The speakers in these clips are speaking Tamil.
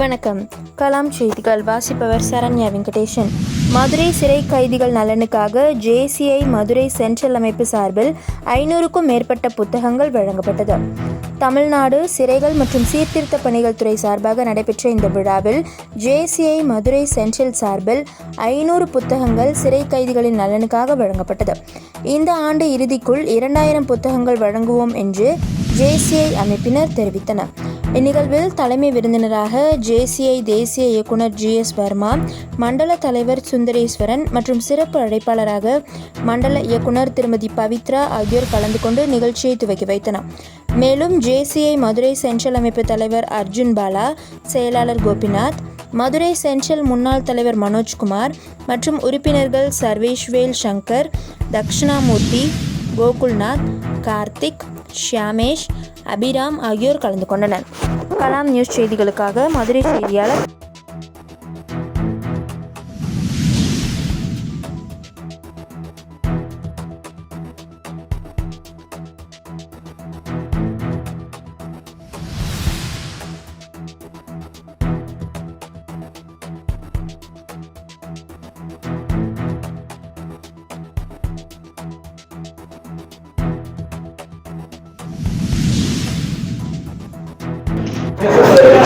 வணக்கம். கலாம் செய்திகள் வாசிப்பவர் சரண்யா வெங்கடேஷன் மதுரை சிறை கைதிகள் நலனுக்காக ஜேசிஐ மதுரை சென்ட்ரல் அமைப்பு சார்பில் ஐநூறுக்கும் மேற்பட்ட புத்தகங்கள் வழங்கப்பட்டது. தமிழ்நாடு சிறைகள் மற்றும் சீர்திருத்த பணிகள் துறை சார்பாக நடைபெற்ற இந்த விழாவில் ஜேசிஐ மதுரை சென்ட்ரல் சார்பில் ஐநூறு புத்தகங்கள் சிறை கைதிகளின் நலனுக்காக வழங்கப்பட்டது. இந்த ஆண்டு இறுதிக்குள் இரண்டாயிரம் புத்தகங்கள் வழங்குவோம் என்று ஜேசிஐ அமைப்பினர் தெரிவித்தனர். இந்நிகழ்வில் தலைமை விருந்தினராக ஜேசிஐ தேசிய இயக்குனர் ஜி எஸ் வர்மா மண்டல தலைவர் சுந்தரேஸ்வரன் மற்றும் சிறப்பு அழைப்பாளராக மண்டல இயக்குனர் திருமதி பவித்ரா ஆகியோர் கலந்து கொண்டு நிகழ்ச்சியை துவக்கி வைத்தனர். மேலும் ஜேசிஐ மதுரை சென்ட்ரல் அமைப்பு தலைவர் அர்ஜுன் பாலா செயலாளர் கோபிநாத் மதுரை சென்ட்ரல் முன்னாள் தலைவர் மனோஜ்குமார் மற்றும் உறுப்பினர்கள் சர்வேஷ்வேல் சங்கர் தக்ஷணாமூர்த்தி கோகுல்நாத் கார்த்திக் ஷியாமேஷ் அபிராம் ஆகியோர் கலந்து கொண்டனர். கலாம் நியூஸ் செய்திகளுக்காக மதுரை செய்தியாளர்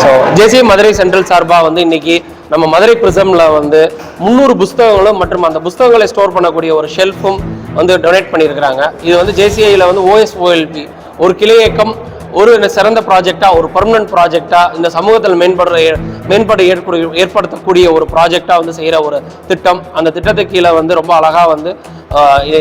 ஸோ ஜேசி மதுரை சென்ட்ரல் சார்பாக வந்து இன்னைக்கு நம்ம மதுரை பிரிசம்ல வந்து முந்நூறு புஸ்தகங்களும் மற்றும் அந்த புஸ்தகங்களை ஸ்டோர் பண்ணக்கூடிய ஒரு ஷெல்ஃபும் வந்து டொனேட் பண்ணியிருக்கிறாங்க. இது வந்து ஜேசிஐயில் வந்து ஓஎஸ்ஓஎல்பி ஒரு கிளை இயக்கம் ஒரு சிறந்த ப்ராஜெக்டாக ஒரு பர்மனன்ட் ப்ராஜெக்டாக இந்த சமூகத்தில் மேம்படுற மேம்பாடு ஏற்படு ஏற்படுத்தக்கூடிய ஒரு ப்ராஜெக்டாக வந்து செய்கிற ஒரு திட்டம். அந்த திட்டத்துக்கு கீழே வந்து ரொம்ப அழகாக வந்து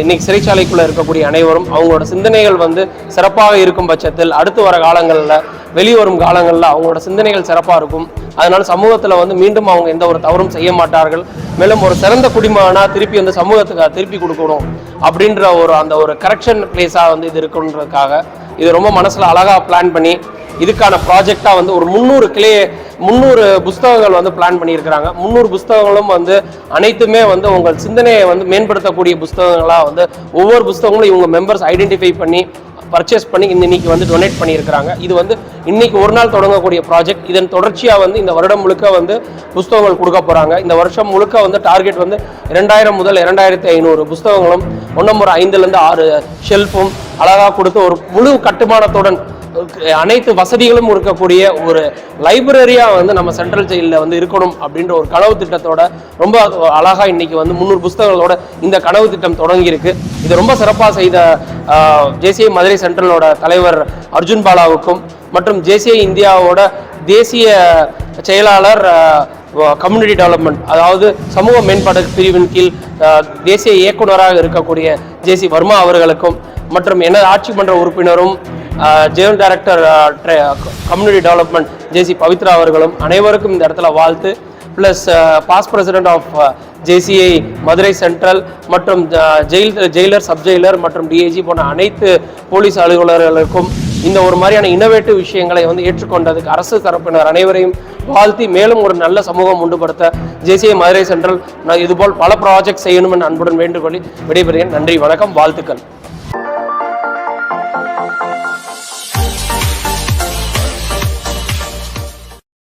இன்னைக்கு சிறைச்சாலைக்குள்ளே இருக்கக்கூடிய அனைவரும் அவங்களோட சிந்தனைகள் வந்து சிறப்பாக இருக்கும் பட்சத்தில் அடுத்து வர காலங்களில் வெளிவரும் காலங்களில் அவங்களோட சிந்தனைகள் சிறப்பாக இருக்கும். அதனால சமூகத்தில் வந்து மீண்டும் அவங்க எந்த ஒரு தவறும் செய்ய மாட்டார்கள். மேலும் ஒரு சிறந்த குடிமகனாக திருப்பி வந்து சமூகத்துக்கு திருப்பி கொடுக்கணும் அப்படின்ற ஒரு அந்த ஒரு கரெக்ஷன் பிளேஸாக வந்து இது இருக்குன்றதுக்காக இது ரொம்ப மனசில் அழகாக பிளான் பண்ணி இதுக்கான ப்ராஜெக்டாக வந்து ஒரு முந்நூறு கிளே முந்நூறு புஸ்தகங்கள் வந்து பிளான் பண்ணியிருக்கிறாங்க. முந்நூறு புஸ்தகங்களும் வந்து அனைத்துமே வந்து உங்கள் சிந்தனையை வந்து மேம்படுத்தக்கூடிய புஸ்தகங்களாக வந்து ஒவ்வொரு புஸ்தகங்களும் இவங்க மெம்பர்ஸ் ஐடென்டிஃபை பண்ணி பர்ச்சேஸ் பண்ணி இன்னைக்கு வந்து டொனேட் பண்ணியிருக்கிறாங்க. இது வந்து இன்னைக்கு ஒரு நாள் தொடங்கக்கூடிய ப்ராஜெக்ட் இதன் தொடர்ச்சியாக வந்து இந்த வருடம் முழுக்க வந்து புஸ்தகங்கள் கொடுக்க போகிறாங்க இந்த வருஷம் முழுக்க வந்து டார்கெட் வந்து இரண்டாயிரம் முதல் இரண்டாயிரத்தி ஐநூறு புஸ்தகங்களும் ஒன்றும் ஒரு ஐந்துலேருந்து ஆறு ஷெல்ஃபும் அழகாக கொடுத்து ஒரு முழு கட்டுமானத்துடன் அனைத்து வசதிகளும் இருக்கக்கூடிய ஒரு லைப்ரரியாக வந்து நம்ம சென்ட்ரல் ஜெயிலில் வந்து இருக்கணும் அப்படின்ற ஒரு கனவு திட்டத்தோட ரொம்ப அழகாக இன்னைக்கு வந்து முந்நூறு புஸ்தகங்களோட இந்த கனவு திட்டம் தொடங்கியிருக்கு. இது ரொம்ப சிறப்பாக செய்த ஜேசிஐ மதுரை சென்ட்ரலோட தலைவர் அர்ஜுன் பாலாவுக்கும் மற்றும் ஜேசிஐ இந்தியாவோட தேசிய செயலாளர் கம்யூனிட்டி டெவலப்மெண்ட் அதாவது சமூக மேம்பாடு பிரிவின் கீழ் தேசிய இயக்குனராக இருக்கக்கூடிய ஜேசி வர்மா அவர்களுக்கும் மற்றும் எனது ஆட்சி மன்ற உறுப்பினரும் Jayan director community development JC Pavithra அவர்களும் அனைவருக்கும் இந்த இடத்துல வாழ்த்து. Plus past president of JCI Madurai central மற்றும் ஜெயில் ஜெயிலர் சப் ஜெயிலர் மற்றும் டிஐஜி போன்ற அனைத்து போலீஸ் அலுவலர்களுக்கும் இந்த ஒரு மாதிரியான இன்னோவேட்டிவ் விஷயங்களை வந்து ஏற்றுக்கொண்டதுக்கு அரசு தரப்பினர் அனைவரையும் வாழ்த்தி மேலும் ஒரு நல்ல சமூகம் உண்டுபடுத்த ஜேசிஐ மதுரை சென்ட்ரல் நான் இதுபோல் பல ப்ராஜெக்ட் செய்யணும்னு அன்புடன் வேண்டுகொள்ளி விடைபெறுகிறேன். நன்றி வணக்கம் வாழ்த்துக்கள்.